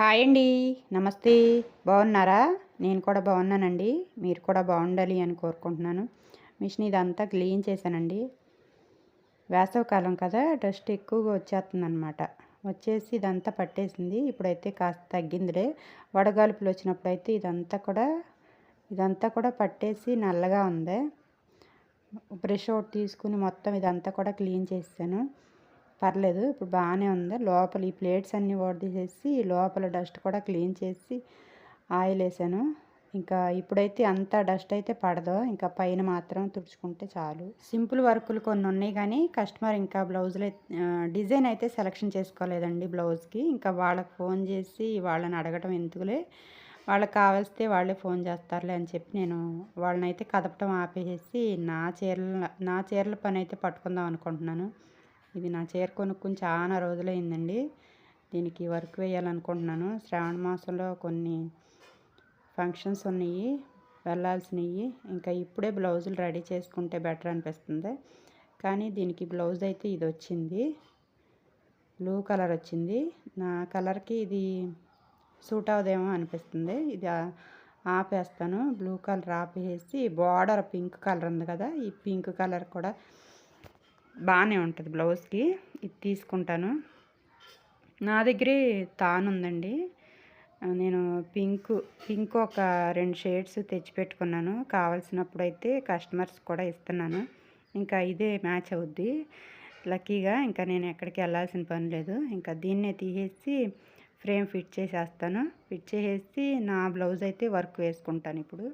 Hi అండి. నమస్తే. బాగున్నారా? నేను కూడా బాగున్నానండి. మీరు కూడా బాగుండాలి అని కోరుకుంటున్నాను. మిషన్ ఇదంతా క్లీన్ చేశానండి. వేసవకాలం కదా డస్ట్ ఎక్కువగా వచ్చేస్తుందన్నమాట. వచ్చేసి ఇదంతా పట్టేసింది. ఇప్పుడైతే కాస్త తగ్గిందిలే. వడగాలుపులు వచ్చినప్పుడు అయితే ఇదంతా కూడా ఇదంతా కూడా పట్టేసి నల్లగా ఉంది. బ్రష్ ఒకటి తీసుకుని మొత్తం ఇదంతా కూడా క్లీన్ చేసాను పర్లేదు ఇప్పుడు బాగానే ఉంది. లోపల ఈ ప్లేట్స్ అన్నీ తీసేసి లోపల డస్ట్ కూడా క్లీన్ చేసి ఆయిల్ వేసాను ఇంకా ఇప్పుడైతే అంత డస్ట్ అయితే పడదు. ఇంకా పైన మాత్రం తుడుచుకుంటే చాలు. సింపుల్ వర్కులు కొన్ని ఉన్నాయి కానీ కస్టమర్ ఇంకా బ్లౌజులు డిజైన్ అయితే సెలెక్షన్ చేసుకోలేదండి బ్లౌజ్కి. ఇంకా వాళ్ళకి ఫోన్ చేసి వాళ్ళని అడగటం ఎందుకులే? వాళ్ళకి కావాల్స్తే వాళ్ళే ఫోన్ చేస్తారులే అని చెప్పి నేను వాళ్ళని అయితే కదపటం ఆపేసేసి నా చీరల నా చీరల పని అయితే పట్టుకుందాం అనుకుంటున్నాను. ఇది నా చీర కొనుక్కుని చాలా రోజులైందండి. దీనికి వర్క్ వేయాలనుకుంటున్నాను. శ్రావణ మాసంలో కొన్ని ఫంక్షన్స్ ఉన్నాయి వెళ్ళాల్సినవి. ఇంకా ఇప్పుడే బ్లౌజులు రెడీ చేసుకుంటే బెటర్ అనిపిస్తుంది. కానీ దీనికి బ్లౌజ్ అయితే ఇది వచ్చింది. బ్లూ కలర్ వచ్చింది. నా కలర్కి ఇది సూట్ అవదేమో అనిపిస్తుంది. ఇది ఆపేస్తాను. బ్లూ కలర్ ఆపేసి బార్డర్ పింక్ కలర్ ఉంది కదా ఈ పింక్ కలర్ కూడా బాగానే ఉంటుంది బ్లౌజ్కి. ఇది తీసుకుంటాను. నా దగ్గరే తాను ఉందండి. నేను పింక్ పింక్ ఒక రెండు షేడ్స్ తెచ్చిపెట్టుకున్నాను కావాల్సినప్పుడు అయితే కస్టమర్స్ కూడా ఇస్తున్నాను. ఇంకా ఇదే మ్యాచ్ అవుద్ది. లక్కీగా ఇంకా నేను ఎక్కడికి వెళ్ళాల్సిన పని లేదు. ఇంకా దీన్నే తీసేసి ఫ్రేమ్ ఫిట్ చేసేస్తాను. ఫిట్ చేసేసి నా బ్లౌజ్ అయితే వర్క్ వేసుకుంటాను ఇప్పుడు.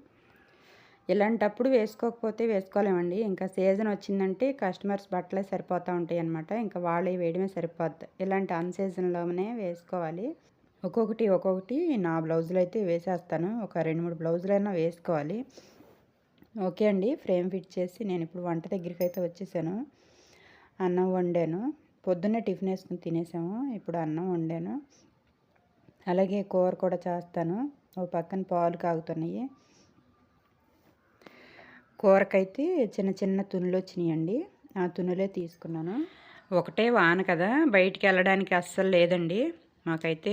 ఇలాంటప్పుడు వేసుకోకపోతే వేసుకోలేమండి. ఇంకా సీజన్ వచ్చిందంటే కస్టమర్స్ బట్టలే సరిపోతూ ఉంటాయి అనమాట ఇంకా వాళ్ళే వేయడమే సరిపోద్ది. ఇలాంటి అన్ సీజన్లోనే వేసుకోవాలి. ఒక్కొక్కటి ఒక్కొక్కటి నా బ్లౌజులు అయితే వేసేస్తాను. ఒక రెండు మూడు బ్లౌజులైనా వేసుకోవాలి. ఓకే అండి. ఫ్రేమ్ ఫిట్ చేసి నేను ఇప్పుడు వంట దగ్గరికి అయితే వచ్చేసాను. అన్నం వండాను. పొద్దున్నే టిఫిన్ వేసుకుని తినేసాము. ఇప్పుడు అన్నం వండాను. అలాగే కూర కూడా చేస్తాను. ఓ పక్కన పాలు కాగుతున్నాయి. కూరకైతే చిన్న చిన్న తునులు వచ్చినాయండి. ఆ తునులే తీసుకున్నాను. ఒకటే వాన కదా బయటికి వెళ్ళడానికి అస్సలు లేదండి. మాకైతే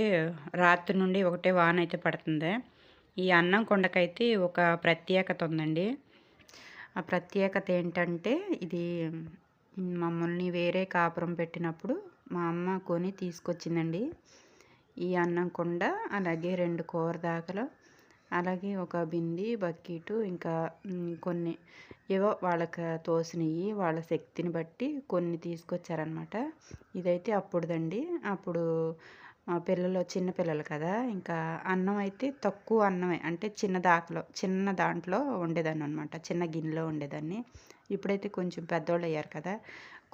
రాత్రి నుండి ఒకటే వాన అయితే పడుతుంది. ఈ అన్నం కొండకైతే ఒక ప్రత్యేకత ఉందండి. ఆ ప్రత్యేకత ఏంటంటే ఇది మమ్మల్ని వేరే కాపురం పెట్టినప్పుడు మా అమ్మ కొని తీసుకొచ్చిందండి. ఈ అన్నం కొండ అలాగే రెండు కూర దాకలు అలాగే ఒక బింది బకెటు ఇంకా కొన్ని ఏవో వాళ్ళకి తోసినవి వాళ్ళ శక్తిని బట్టి కొన్ని తీసుకొచ్చారనమాట ఇదైతే అప్పుడుదండి. అప్పుడు పిల్లలు చిన్న పిల్లలు కదా. ఇంకా అన్నం అయితే తక్కువ అన్నమే. అంటే చిన్న దాకలో చిన్న దాంట్లో వండేదాన్ని అనమాట చిన్న గిన్నెలో ఉండేదాన్ని. ఇప్పుడైతే కొంచెం పెద్దోళ్ళు అయ్యారు కదా.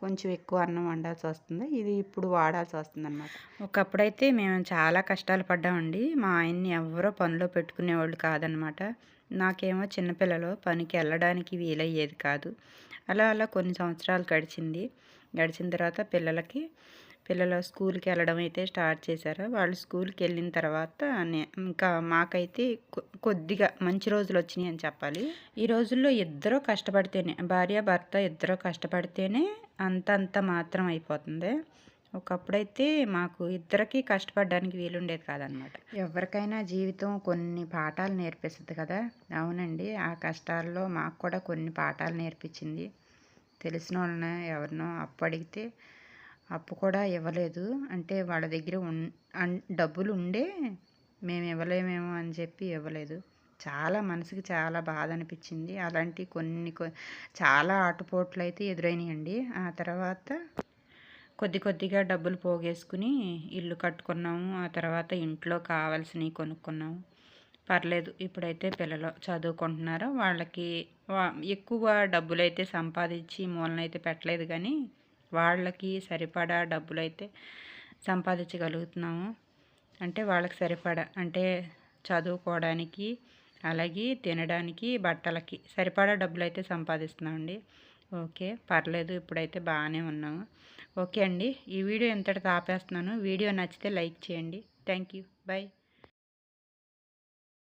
కొంచెం ఎక్కువ అన్నం వండాల్సి వస్తుంది. ఇది ఇప్పుడు వాడాల్సి వస్తుంది అనమాట ఒకప్పుడైతే మేము చాలా కష్టాలు పడ్డామండి. మా ఆయన్ని ఎవరో పనిలో పెట్టుకునేవాళ్ళు కాదనమాట నాకేమో చిన్నపిల్లలు పనికి వెళ్ళడానికి వీలయ్యేది కాదు. అలా అలా కొన్ని సంవత్సరాలు గడిచింది. గడిచిన తర్వాత పిల్లలకి పిల్లలు స్కూల్కి వెళ్ళడం అయితే స్టార్ట్ చేశారు. వాళ్ళు స్కూల్కి వెళ్ళిన తర్వాత ఇంకా మాకైతే కొద్దిగా మంచి రోజులు వచ్చినాయి అని చెప్పాలి. ఈ రోజుల్లో ఇద్దరూ కష్టపడితేనే భార్య భర్త ఇద్దరూ కష్టపడితేనే అంతంత మాత్రం అయిపోతుంది. ఒకప్పుడైతే మాకు ఇద్దరికి కష్టపడడానికి వీలుండేది కాదనమాట. ఎవరికైనా జీవితం కొన్ని పాఠాలు నేర్పిస్తుంది కదా? అవునండి ఆ కష్టాల్లో మాకు కూడా కొన్ని పాఠాలు నేర్పించింది. తెలిసిన వాళ్ళని ఎవరినో అప్పు అడిగితే అప్పు కూడా ఇవ్వలేదు. అంటే వాళ్ళ దగ్గర డబ్బులు ఉండే మేము ఇవ్వలేమేమో అని చెప్పి ఇవ్వలేదు. చాలా మనసుకి చాలా బాధ అనిపించింది. అలాంటి కొన్ని చాలా ఆటుపోట్లు అయితే ఎదురైనాయండి. ఆ తర్వాత కొద్ది కొద్దిగా డబ్బులు పోగేసుకుని ఇల్లు కట్టుకున్నాము. ఆ తర్వాత ఇంట్లో కావాల్సినవి కొనుక్కున్నాము. పర్లేదు ఇప్పుడైతే పిల్లలు చదువుకుంటున్నారు వాళ్ళకి ఎక్కువ డబ్బులు అయితే సంపాదించి మూలనైతే పెట్టలేదు కానీ వాళ్ళకి సరిపడా డబ్బులు అయితే సంపాదించగలుగుతున్నాము. అంటే వాళ్ళకి సరిపడా అంటే చదువుకోవడానికి అలాగే తినడానికి బట్టలకి సరిపడా డబ్బులు అయితే సంపాదిస్తున్నామండి. ఓకే పర్లేదు ఇప్పుడైతే బాగానే ఉన్నాము. ఓకే అండి ఈ వీడియో ఎంతటి ఆపేస్తున్నాను. వీడియో నచ్చితే లైక్ చేయండి. Thank you. బాయ్